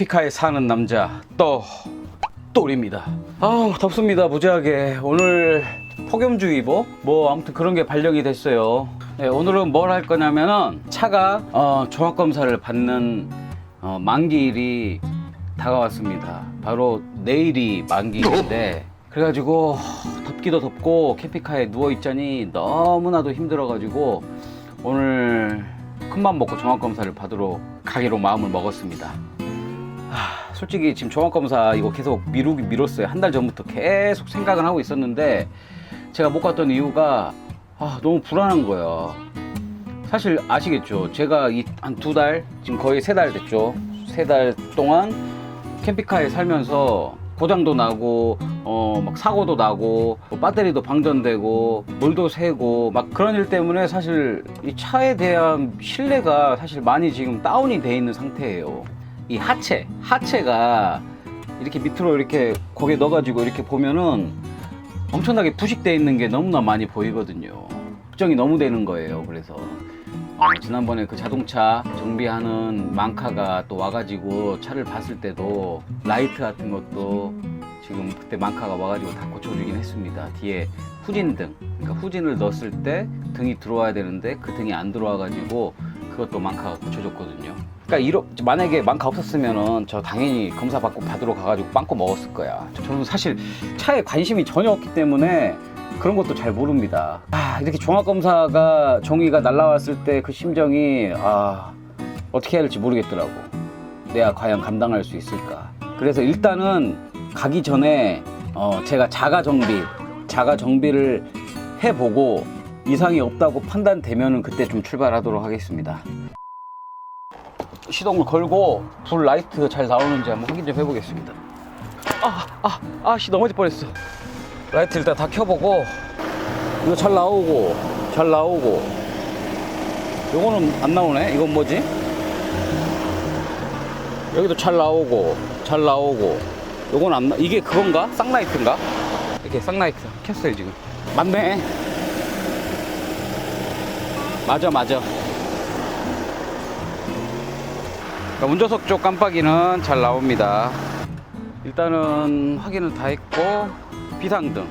캠핑카에 사는 남자 또 똘입니다. 아 덥습니다 무지하게 오늘 폭염주의보 뭐 아무튼 그런 게 발령이 됐어요. 네, 오늘은 뭘 할 거냐면은 차가 어, 종합 검사를 받는 어, 만기일이 다가왔습니다. 바로 내일이 만기일인데 그래가지고 덥기도 덥고 캠핑카에 누워 있자니 너무나도 힘들어가지고 오늘 큰맘 먹고 종합 검사를 받으러 가기로 마음을 먹었습니다. 하, 솔직히 지금 종합검사 이거 계속 미루기 미뤘어요. 한 달 전부터 계속 생각을 하고 있었는데 제가 못 갔던 이유가 아, 너무 불안한 거예요. 사실 아시겠죠? 제가 한두 달, 지금 거의 세 달 됐죠. 세 달 동안 캠핑카에 살면서 고장도 나고, 어, 막 사고도 나고, 뭐 배터리도 방전되고, 물도 새고, 막 그런 일 때문에 사실 이 차에 대한 신뢰가 사실 많이 지금 다운이 돼 있는 상태예요. 이 하체, 하체가 이렇게 밑으로 이렇게 거기에 넣어가지고 이렇게 보면은 엄청나게 부식돼 있는 게 너무나 많이 보이거든요. 걱정이 너무 되는 거예요. 그래서 어, 지난번에 그 자동차 정비하는 망카가 또 와가지고 차를 봤을 때도 라이트 같은 것도 지금 그때 망카가 와가지고 다 고쳐주긴 했습니다. 뒤에 후진등, 그러니까 후진을 넣었을 때 등이 들어와야 되는데 그 등이 안 들어와가지고 그것도 망카가 고쳐줬거든요. 그러니까 이러, 만약에 망카 없었으면은 저 당연히 검사 받고 받으러 가가지고 빵꾸 먹었을 거야. 저는 사실 차에 관심이 전혀 없기 때문에 그런 것도 잘 모릅니다. 아, 이렇게 종합검사가 종이가 날라왔을 때 그 심정이 아, 어떻게 해야 할지 모르겠더라고. 내가 과연 감당할 수 있을까. 그래서 일단은 가기 전에 어, 제가 자가 정비, 자가 정비를 해보고 이상이 없다고 판단되면은 그때 좀 출발하도록 하겠습니다. 시동을 걸고 불 라이트 잘 나오는지 한번 확인 좀 해보겠습니다. 아, 아, 아, 씨 넘어질 뻔했어. 라이트 일단 다 켜보고 이거 잘 나오고 잘 나오고 요거는 안 나오네. 이건 뭐지? 여기도 잘 나오고 잘 나오고 요건 안 나. 이게 그건가? 쌍라이트인가? 이렇게 쌍라이트 켰어요 지금. 맞네. 맞아 맞아. 운전석 쪽 깜빡이는 잘 나옵니다. 일단은 확인을 다 했고 비상등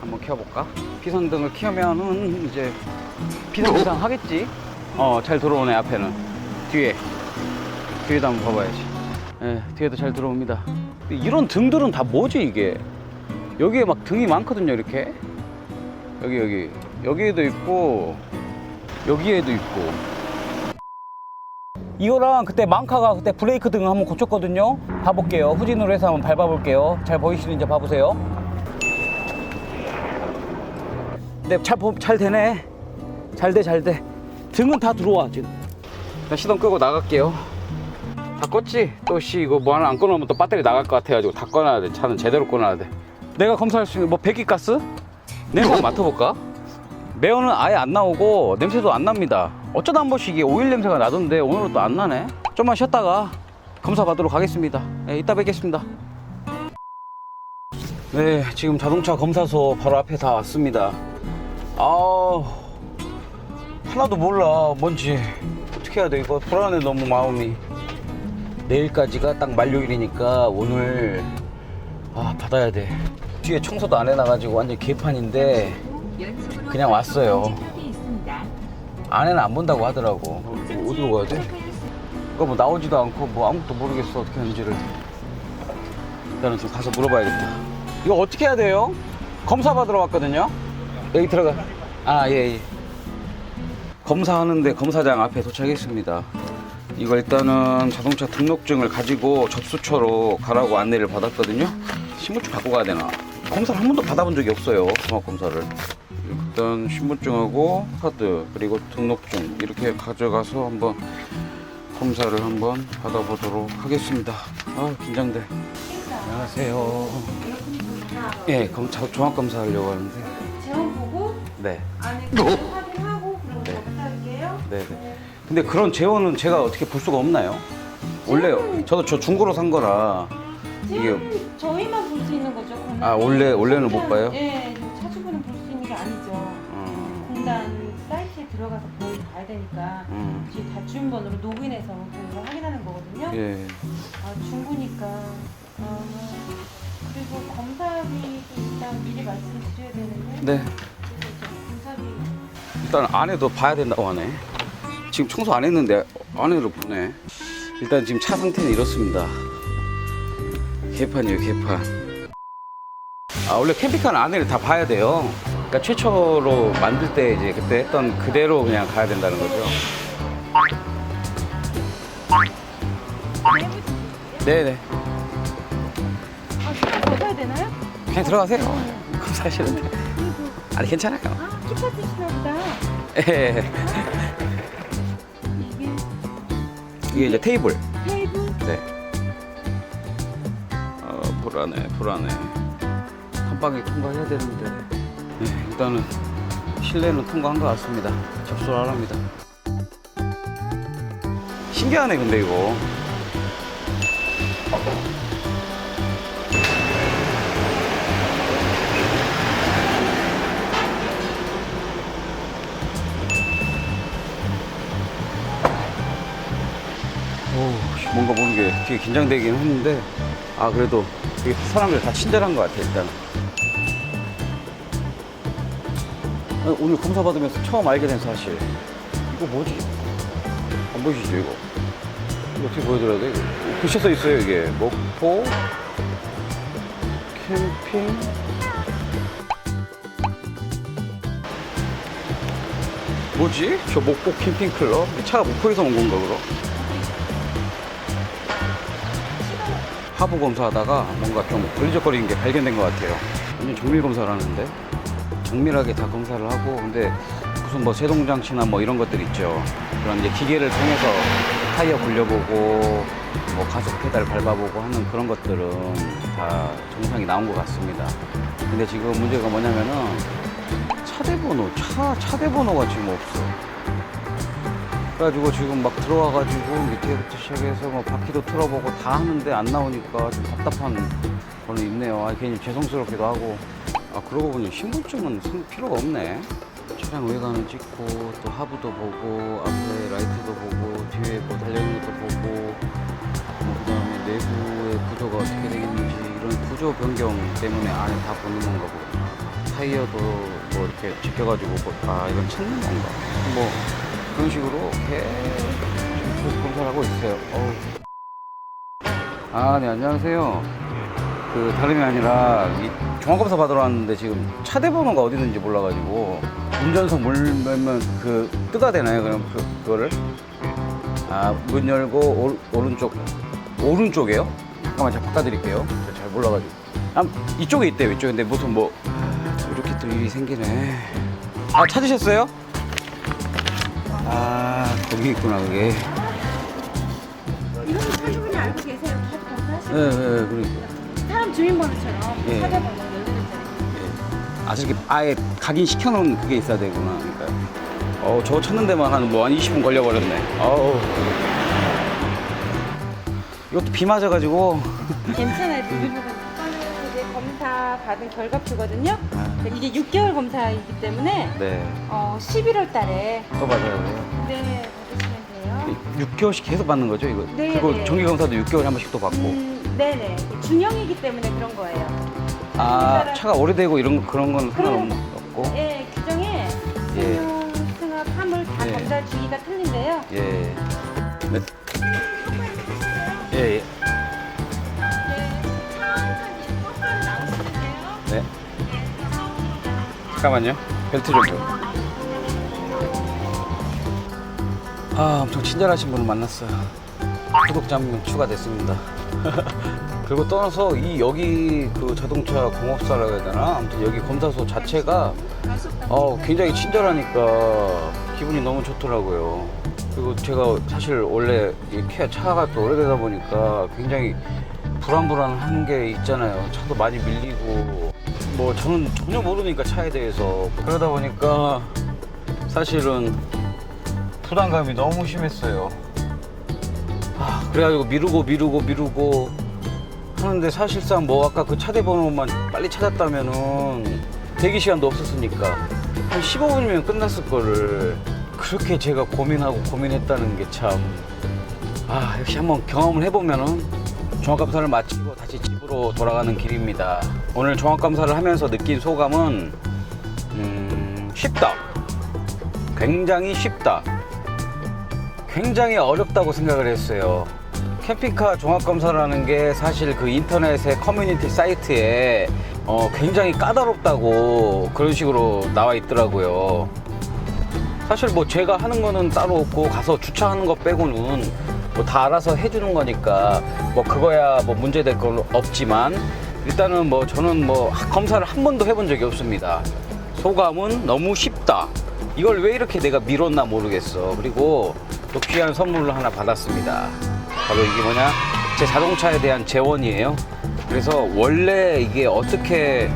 한번 켜볼까? 비상등을 켜면은 이제 비상 비상 하겠지? 어 잘 들어오네 앞에는 뒤에 뒤에도 한번 봐봐야지. 예, 뒤에도 잘 들어옵니다. 이런 등들은 다 뭐지 이게? 여기에 막 등이 많거든요 이렇게 여기 여기 여기에도 있고 여기에도 있고 이거랑 그때 망카가 그때 브레이크 등을 한번 고쳤거든요. 봐볼게요. 후진으로 해서 한번 밟아볼게요. 잘 보이시는지 봐보세요. 네, 잘, 보- 잘 되네. 잘 돼, 잘 돼. 등은 다 들어와, 지금. 시동 끄고 나갈게요. 다 껐지? 또, 씨, 이거 뭐 하나 안 꺼놓으면 또 배터리 나갈 것 같아가지고 다 꺼놔야 돼. 차는 제대로 꺼놔야 돼. 내가 검사할 수 있는 뭐 배기 가스? 냄새 한번 맡아볼까? 매연은 아예 안 나오고 냄새도 안 납니다. 어쩌다 한 번씩 이게 오일 냄새가 나던데 오늘은 또 안 나네. 좀만 쉬었다가 검사 받으러 가겠습니다. 네, 이따 뵙겠습니다. 네, 지금 자동차 검사소 바로 앞에 다 왔습니다. 아, 하나도 몰라 뭔지 어떻게 해야 돼 이거 불안해 너무 마음이. 내일까지가 딱 만료일이니까 오늘 아 받아야 돼. 뒤에 청소도 안 해놔가지고 완전 개판인데 그냥 왔어요. 안에는 안 본다고 하더라고. 어디로 가야 돼? 그거 뭐 나오지도 않고 뭐 아무것도 모르겠어 어떻게 하는지를. 일단은 좀 가서 물어봐야겠다. 이거 어떻게 해야 돼요? 검사 받으러 왔거든요. 여기 들어가. 아 예. 예. 검사하는데 검사장 앞에 도착했습니다. 이거 일단은 자동차 등록증을 가지고 접수처로 가라고 안내를 받았거든요. 신분증 갖고 가야 되나? 검사를 한 번도 받아본 적이 없어요. 종합 검사를. 일단 신분증하고 카드 그리고 등록증 이렇게 가져가서 한번 검사를 한번 받아보도록 하겠습니다. 아 긴장돼. 안녕하세요. 예, 검사 종합 검사 하려고 하는데. 재원 보고 네, 안에 그 확인하고 그럼 네. 네, 네. 근데 그런 재원은 제가 어떻게 볼 수가 없나요? 원래 저도 저 중고로 산 거라 이게 재원 저희만 볼 수 있는 거죠. 아, 원래- 원래는 못 봐요? 예, 되니까 음. 뒤에 다주민번호로 로그인해서 그걸 확인하는 거거든요. 예. 아, 중구니까. 아, 그리고 검사비도 일단 미리 말씀을 드려야 되는데. 네. 그래서 이제 검사비. 일단 안에도 봐야 된다고 하네. 지금 청소 안 했는데 안에도 보네. 일단 지금 차 상태는 이렇습니다. 개판이에요, 개판. 아, 원래 캠핑카는 안에를 다 봐야 돼요. 그러니까 최초로 만들 때 이제 그때 했던 그대로 그냥 가야 된다는 거죠. 네네. 아, 더 가야 되나요? 그냥 들어가세요. 그럼 사실은. 아니, 괜찮아요. 아, 키파 드시나 보다. 예. 이게 이게 이제 테이블. 테이블. 네. 어, 불안해, 불안해. 한 방에 통과해야 되는데. 네, 일단은 실내는 통과한 것 같습니다. 접수를 하랍니다. 신기하네, 근데 이거. 뭔가 모르는 게 되게 긴장되긴 했는데, 아, 그래도 사람들 다 친절한 것 같아, 일단. 아 오늘 검사 받으면서 처음 알게 된 사실. 이거 뭐지? 안 보이시죠, 이거? 이거 어떻게 보여드려야 돼? 이거 글씨 써 있어요, 이게. 목포, 캠핑. 뭐지? 저 목포 캠핑 클럽? 차가 목포에서 온 건가, 그럼? 하부 검사하다가 뭔가 좀 걸리적거리는 게 발견된 것 같아요. 완전 정밀 검사를 하는데 정밀하게 다 검사를 하고 근데 무슨 뭐 세동 장치나 뭐 이런 것들 있죠. 그런 이제 기계를 통해서 타이어 굴려보고 뭐 가속 페달 밟아보고 하는 그런 것들은 다 정상이 나온 것 같습니다. 근데 지금 문제가 뭐냐면은 차대 번호, 차 차대 번호가 지금 없어. 그래가지고 지금 막 들어와가지고 밑에부터 시작해서 뭐 바퀴도 틀어보고 다 하는데 안 나오니까 좀 답답한 거는 있네요. 아, 괜히 죄송스럽기도 하고. 아, 그러고 보니 신분증은 쓸 필요가 없네. 차량 외관을 찍고 또 하부도 보고 앞에 라이트도 보고 뒤에 뭐 달려있는 것도 보고 뭐 그다음에 내부의 구조가 어떻게 되겠는지 이런 구조 변경 때문에 안에 다 보는 건가 보구나. 타이어도 뭐 이렇게 제껴가지고 뭐, 아 이건 찾는 건가. 뭐 그런 식으로 계속 검사를 하고 있어요. 어우. 아, 네, 안녕하세요. 그, 다름이 아니라, 이 종합검사 받으러 왔는데 지금 차대 번호가 어디 있는지 몰라가지고, 운전석 물면 그, 뜨가 되나요? 그럼 그, 그거를? 아, 문 열고, 오, 오른쪽, 오른쪽에요? 잠깐만, 제가 바꿔드릴게요. 저잘 몰라가지고. 아, 이쪽에 있대요, 이쪽에. 근데 무슨 뭐, 이렇게 또 일이 생기네. 아, 찾으셨어요? 아, 거기 있구나, 그게. 이런 거 사주분이 알고 계세요? 검사하시는 네, 네, 그러니까. 사람 주민번호처럼 예. 찾아보면 열리는 아, 저렇게 아예 각인 시켜놓은 그게 있어야 되구나. 그러니까. 어, 저거 찾는 데만 한 뭐 한 20분 걸려버렸네. 어우. 이것도 비 맞아가지고. 괜찮아요. 이거는 이제 검사 받은 결과표거든요. 아, 이게 6개월 검사이기 때문에 네. 어, 11월 달에 또 맞아야 돼요. 네, 받으시면 돼요. 6개월씩 계속 받는 거죠, 이거? 네, 그리고 네. 정기 검사도 6개월에 한 번씩 또 받고. 음, 네네. 중형이기 때문에 그런 거예요. 아, 차가 오래되고 이런 거, 그런 건 상관없고. 예, 규정에 예. 승용, 승합, 화물 다 예. 검사 주기가 틀린데요. 예. 네. 예, 예. 네. 잠깐만요. 벨트 좀. 줘. 아, 엄청 친절하신 분을 만났어요. 구독자 한 명 추가됐습니다. 그리고 떠나서 이 여기 그 자동차 공업사라고 해야 되나? 아무튼 여기 검사소 자체가 어, 굉장히 친절하니까 기분이 너무 좋더라고요. 그리고 제가 사실 원래 이렇게 차가 또 오래되다 보니까 굉장히 불안불안한 게 있잖아요. 차도 많이 밀리고 뭐 저는 전혀 모르니까 차에 대해서 그러다 보니까 사실은 부담감이 너무 심했어요. 아, 그래가지고 미루고 미루고 미루고 하는데 사실상 뭐 아까 그 차대 번호만 빨리 찾았다면은 대기 시간도 없었으니까 한 15분이면 끝났을 거를 그렇게 제가 고민하고 고민했다는 게 참. 아, 역시 한번 경험을 해보면은 종합감사를 마치고 다시 집으로 돌아가는 길입니다. 오늘 종합감사를 하면서 느낀 소감은, 음, 쉽다. 굉장히 쉽다. 굉장히 어렵다고 생각을 했어요. 캠핑카 종합검사라는 게 사실 그 인터넷의 커뮤니티 사이트에 어, 굉장히 까다롭다고 그런 식으로 나와 있더라고요. 사실 뭐 제가 하는 거는 따로 없고 가서 주차하는 거 빼고는 뭐 다 알아서 해주는 거니까 뭐 그거야 뭐 문제될 건 없지만 일단은 뭐 저는 뭐 검사를 한 번도 해본 적이 없습니다. 소감은 너무 쉽다. 이걸 왜 이렇게 내가 미뤘나 모르겠어. 그리고 또 귀한 선물을 하나 받았습니다. 바로 이게 뭐냐? 제 자동차에 대한 재원이에요. 그래서 원래 이게 어떻게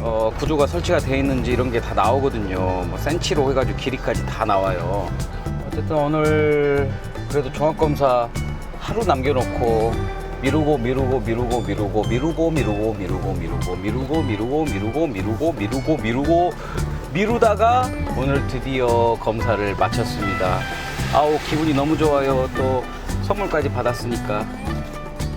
어, 구조가 설치가 되어 있는지 이런 게 다 나오거든요. 뭐 센치로 해가지고 길이까지 다 나와요. 어쨌든 오늘 그래도 종합검사 하루 남겨놓고 미루고 미루고 미루고 미루고 미루고 미루고 미루고 미루고 미루고 미루고 미루고 미루고 미루고 미루고 미루다가 오늘 드디어 검사를 마쳤습니다. 아우 기분이 너무 좋아요. 또 선물까지 받았으니까.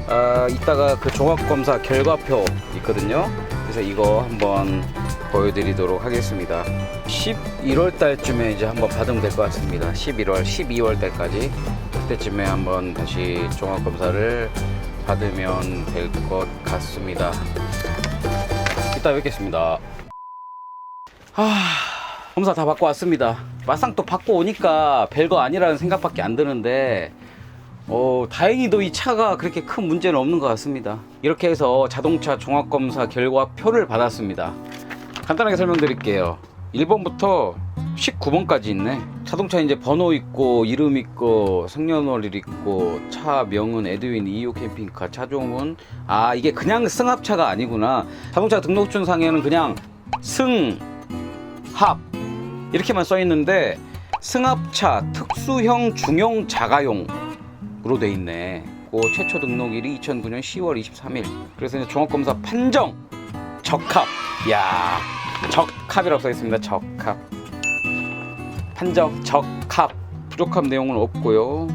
아, 이따가 그 종합검사 결과표 있거든요. 그래서 이거 한번 보여드리도록 하겠습니다. 11월 달쯤에 이제 한번 받으면 될 것 같습니다. 11월, 12월 달까지 그때쯤에 한번 다시 종합검사를 받으면 될 것 같습니다. 이따 뵙겠습니다. 아, 검사 다 받고 왔습니다. 막상 또 받고 오니까 별거 아니라는 생각밖에 안 드는데 어, 다행히도 이 차가 그렇게 큰 문제는 없는 것 같습니다. 이렇게 해서 자동차 종합검사 결과표를 받았습니다. 간단하게 설명드릴게요. 1번부터 19번까지 있네. 자동차 이제 번호 있고, 이름 있고, 생년월일 있고, 차 명은 에드윈 2호 캠핑카 차종은, 아, 이게 그냥 승합차가 아니구나. 자동차 등록증 상에는 그냥 승, 합, 이렇게만 써 있는데, 승합차 특수형 중형 자가용 으로 돼 있네. 그 최초 등록일이 2009년 10월 23일. 그래서 종합검사 판정 적합. 야 적합이라고 써 있습니다. 적합. 판정 적합. 부족함 내용은 없고요.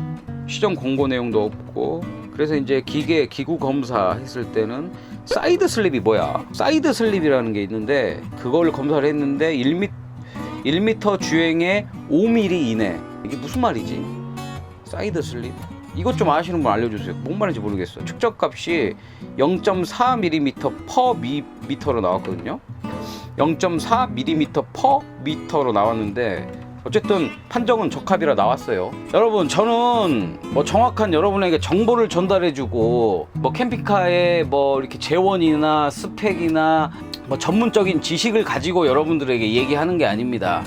시정 공고 내용도 없고. 그래서 이제 기계 기구 검사 했을 때는 사이드 슬립이 뭐야? 사이드 슬립이라는 게 있는데 그걸 검사를 했는데 1미 1m 주행에 5mm 이내. 이게 무슨 말이지? 사이드 슬립? 이것 좀 아시는 분 알려주세요. 뭔 말인지 모르겠어요. 측정값이 0.4mm per 미터로 나왔거든요. 0.4mm per 미터로 나왔는데 어쨌든 판정은 적합이라 나왔어요. 여러분 저는 뭐 정확한 여러분에게 정보를 전달해주고 뭐 캠핑카의 뭐 이렇게 재원이나 스펙이나 뭐 전문적인 지식을 가지고 여러분들에게 얘기하는 게 아닙니다.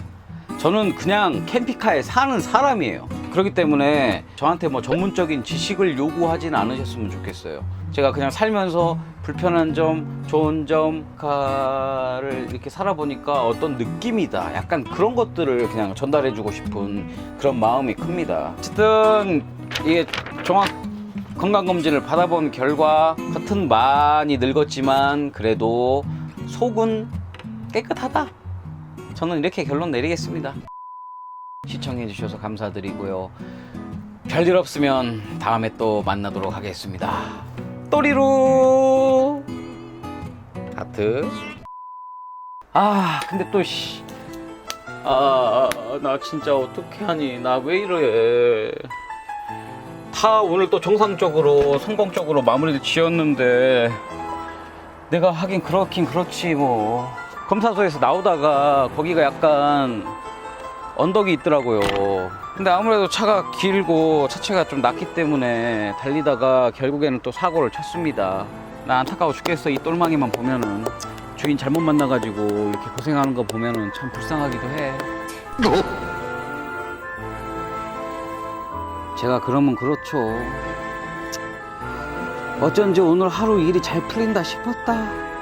저는 그냥 캠핑카에 사는 사람이에요. 그렇기 때문에 저한테 뭐 전문적인 지식을 요구하진 않으셨으면 좋겠어요. 제가 그냥 살면서 불편한 점, 좋은 점, 가를 이렇게 살아보니까 어떤 느낌이다. 약간 그런 것들을 그냥 전달해주고 싶은 그런 마음이 큽니다. 어쨌든 이게 종합 건강검진을 받아본 결과 겉은 많이 늙었지만 그래도 속은 깨끗하다. 저는 이렇게 결론 내리겠습니다. 시청해주셔서 감사드리고요. 별일 없으면 다음에 또 만나도록 하겠습니다. 또리루 하트. 아 근데 또 씨. 아, 나 진짜 어떻게 하니? 나 왜 이래? 다 오늘 또 정상적으로 성공적으로 마무리를 지었는데 내가 하긴 그렇긴 그렇지 뭐 검사소에서 나오다가 거기가 약간 언덕이 있더라고요. 근데 아무래도 차가 길고 차체가 좀 낮기 때문에 달리다가 결국에는 또 사고를 쳤습니다. 나 안타까워 죽겠어. 이 똘망이만 보면은 주인 잘못 만나가지고 이렇게 고생하는 거 보면은 참 불쌍하기도 해. 제가 그러면 그렇죠. 어쩐지 오늘 하루 일이 잘 풀린다 싶었다.